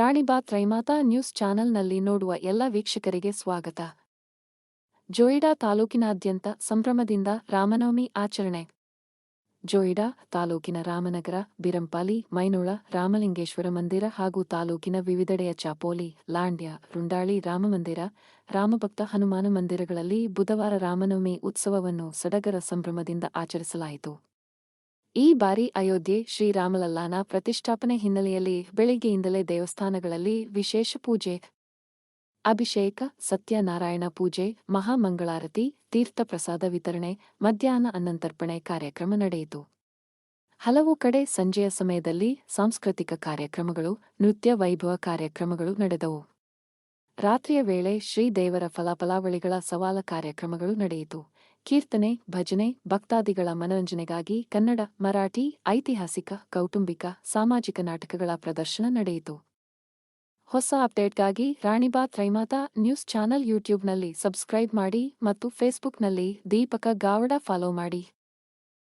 ರಾಣಿಬಾತ್ ತ್ರೈಮಾತಾ ನ್ಯೂಸ್ ಚಾನೆಲ್ನಲ್ಲಿ ನೋಡುವ ಎಲ್ಲ ವೀಕ್ಷಕರಿಗೆ ಸ್ವಾಗತ. ಜೋಯಿಡಾ ತಾಲೂಕಿನಾದ್ಯಂತ ಸಂಭ್ರಮದಿಂದ ರಾಮನವಮಿ ಆಚರಣೆ. ಜೋಯಿಡಾ ತಾಲೂಕಿನ ರಾಮನಗರ, ಬಿರಂಪಾಲಿ, ಮೈನೋಳ, ರಾಮಲಿಂಗೇಶ್ವರ ಮಂದಿರ ಹಾಗೂ ತಾಲೂಕಿನ ವಿವಿಧೆಡೆಯ ಚಾಪೋಲಿ, ಲಾಂಡ್ಯ, ರುಂಡಾಳಿ ರಾಮಮಂದಿರ, ರಾಮಭಕ್ತ ಹನುಮಾನ ಮಂದಿರಗಳಲ್ಲಿ ಬುಧವಾರ ರಾಮನವಮಿ ಉತ್ಸವವನ್ನು ಸಡಗರ ಸಂಭ್ರಮದಿಂದ ಆಚರಿಸಲಾಯಿತು. ಈ ಬಾರಿ ಅಯೋಧ್ಯೆ ಶ್ರೀರಾಮಲಲ್ಲಾನ ಪ್ರತಿಷ್ಠಾಪನೆ ಹಿನ್ನೆಲೆಯಲ್ಲಿ ಬೆಳಿಗ್ಗೆಯಿಂದಲೇ ದೇವಸ್ಥಾನಗಳಲ್ಲಿ ವಿಶೇಷ ಪೂಜೆ, ಅಭಿಷೇಕ, ಸತ್ಯನಾರಾಯಣ ಪೂಜೆ, ಮಹಾಮಂಗಳಾರತಿ, ತೀರ್ಥಪ್ರಸಾದ ವಿತರಣೆ, ಮಧ್ಯಾಹ್ನ ಅನ್ನಂತರ್ಪಣೆ ಕಾರ್ಯಕ್ರಮ ನಡೆಯಿತು. ಹಲವು ಕಡೆ ಸಂಜೆಯ ಸಮಯದಲ್ಲಿ ಸಾಂಸ್ಕೃತಿಕ ಕಾರ್ಯಕ್ರಮಗಳು, ನೃತ್ಯ ವೈಭವ ಕಾರ್ಯಕ್ರಮಗಳು ನಡೆದವು. ರಾತ್ರಿಯ ವೇಳೆ ಶ್ರೀದೇವರ ಫಲಫಲಾವಳಿಗಳ ಸವಾಲ ಕಾರ್ಯಕ್ರಮಗಳು ನಡೆಯಿತು. ಕೀರ್ತನೆ, ಭಜನೆ, ಭಕ್ತಾದಿಗಳ ಮನರಂಜನೆಗಾಗಿ ಕನ್ನಡ, ಮರಾಠಿ, ಐತಿಹಾಸಿಕ, ಕೌಟುಂಬಿಕ, ಸಾಮಾಜಿಕ ನಾಟಕಗಳ ಪ್ರದರ್ಶನ ನಡೆಯಿತು. ಹೊಸ ಅಪ್ಡೇಟ್ಗಾಗಿ ರಾಣಿಬಾತ್ ರೈಮಾತಾ ನ್ಯೂಸ್ ಚಾನೆಲ್ ಯೂಟ್ಯೂಬ್ನಲ್ಲಿ ಸಬ್ಸ್ಕ್ರೈಬ್ ಮಾಡಿ ಮತ್ತು ಫೇಸ್ಬುಕ್ನಲ್ಲಿ ದೀಪಕ ಗಾವಡ ಫಾಲೋ ಮಾಡಿ.